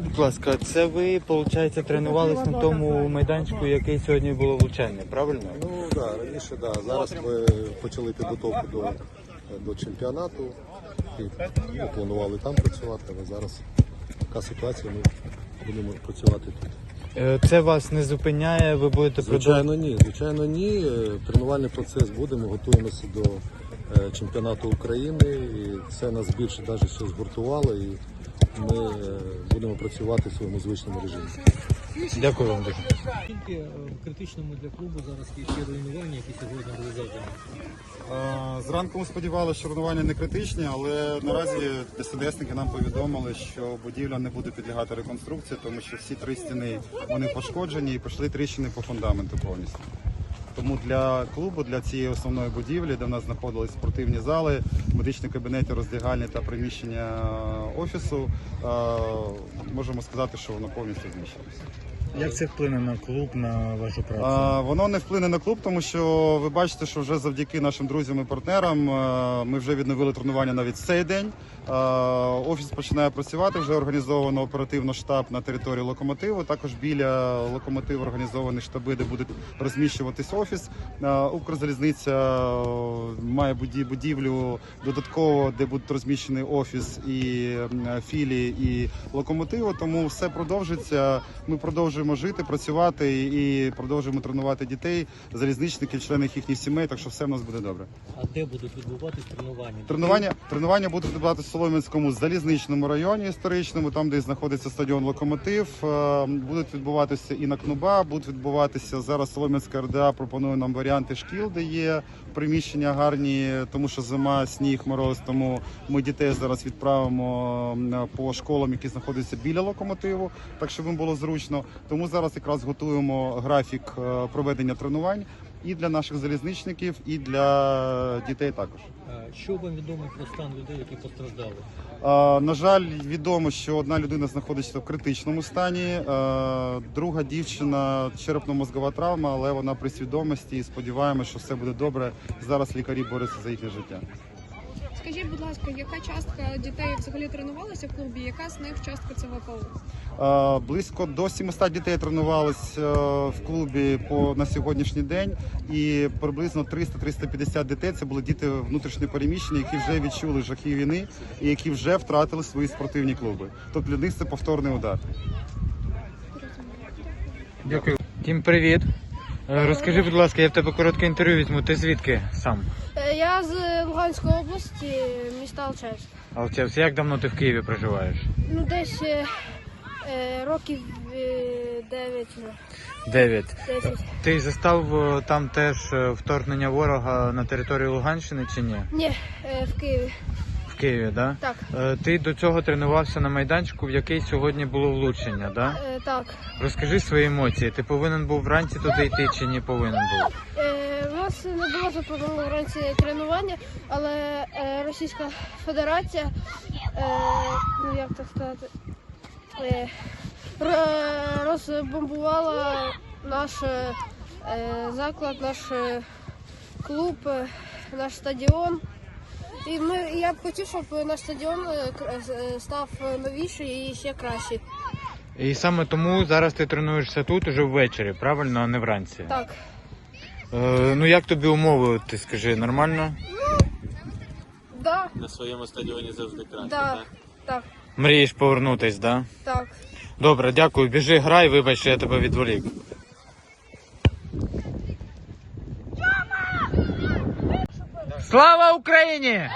будь ласка, це ви, виходить, тренувались на тому майданчику, який сьогодні було влучання, правильно? Ну так, да, раніше да. Зараз ми почали підготовку до, до чемпіонату і ну, планували там працювати, але зараз така ситуація, ми будемо працювати тут. Е, Це вас не зупиняє, ви будете. Звичайно, ні. Звичайно, ні. Е, Тренувальний процес буде. Ми готуємося до чемпіонату України. І це нас більше навіть ще згуртувало. І ми е, будемо працювати в своєму звичному режимі. Дякую вам дуже. Тільки е, в критичному для клубу зараз є ще руйнування, які сьогодні були завдані. Е, Зранку ми сподівалися, що руйнування не критичні, але наразі ДСДСники нам повідомили, що будівля не буде підлягати реконструкції, тому що всі три стіни вони пошкоджені і пішли тріщини по фундаменту повністю. Тому для клубу, для цієї основної будівлі, де в нас знаходились спортивні зали, медичні кабінети, роздягальні та приміщення офісу, е, можемо сказати, що воно повністю знищилося. Як це вплине на клуб, на вашу працю? А, Воно не вплине на клуб, тому що ви бачите, що вже завдяки нашим друзям і партнерам е, ми вже відновили тренування навіть в цей день. Е, Офіс починає працювати. Вже організовано оперативно штаб на території локомотиву. Також біля локомотиву організовані штаби, де буде розміщуватись офіс. Е, Укрзалізниця е, має будівлю додатково, де буде розміщений офіс і філії і локомотиву. Тому все продовжиться. Ми продовжуємо жити, працювати і продовжуємо тренувати дітей, залізничників, членів їхніх сімей. Так що все в нас буде добре. А де будуть відбуватись тренування? Тренування тренування будуть відбуватися Солом'янському залізничному районі історичному, там де знаходиться стадіон Локомотив. Е, Будуть відбуватися і на Кнуба, будуть відбуватися зараз. Солом'янська РДА пропонує нам варіанти шкіл, де є приміщення гарні, тому що зима, сніг, мороз. Тому ми дітей зараз відправимо по школам, які знаходяться біля локомотиву, так щоб їм було зручно. Тому зараз якраз готуємо графік е, проведення тренувань і для наших залізничників, і для дітей також. Що вам відомо про стан людей, які постраждали? На жаль, відомо, що одна людина знаходиться в критичному стані. Друга дівчина черепно-мозгова травма, але вона при свідомості і сподіваємося, що все буде добре. Зараз лікарі борються за їхнє життя. Скажіть, будь ласка, яка частка дітей взагалі тренувалася в клубі? Яка з них частка це ВПО? Е, Близько до 700 дітей тренувалися е, в клубі по на сьогоднішній день, і приблизно 300-350 дітей це були діти внутрішньо переміщені, які вже відчули жахи війни і які вже втратили свої спортивні клуби. Тобто для них це повторний удар. Дякую. Тім, привіт. Е, Розкажи, будь ласка, я в тебе коротке інтерв'ю візьму. Ти звідки сам? Я з Луганської області, міста Алчевськ. Алчевс, як давно ти в Києві проживаєш? Ну, десь років е, 9. Дев'ять. 10. Ти застав е, там теж е, вторгнення ворога на територію Луганщини чи ні? Ні, в Києві. В Києві, да? Так. Ти до цього тренувався на майданчику, в який сьогодні було влучення, да? Так. Розкажи свої емоції. Ти повинен був вранці туди йти чи не повинен був? У нас не було заплановано вранці тренування, але е, Російська Федерація, е, ну як так сказати, розбомбувала наш е, заклад, наш е, клуб, е, наш стадіон. І ми, я б хотів, щоб наш стадіон е, е, став новіший і ще кращий. І саме тому зараз ти тренуєшся тут уже ввечері, правильно, а не вранці. Так. Е, ну як тобі умови, ти скажи, нормально? Да, На своєму стадіоні завжди краще, да, так? так, Мрієш повернутись, да? так. Добре, дякую. Біжи, грай, вибач, що я тебе відволік. Слава Україні!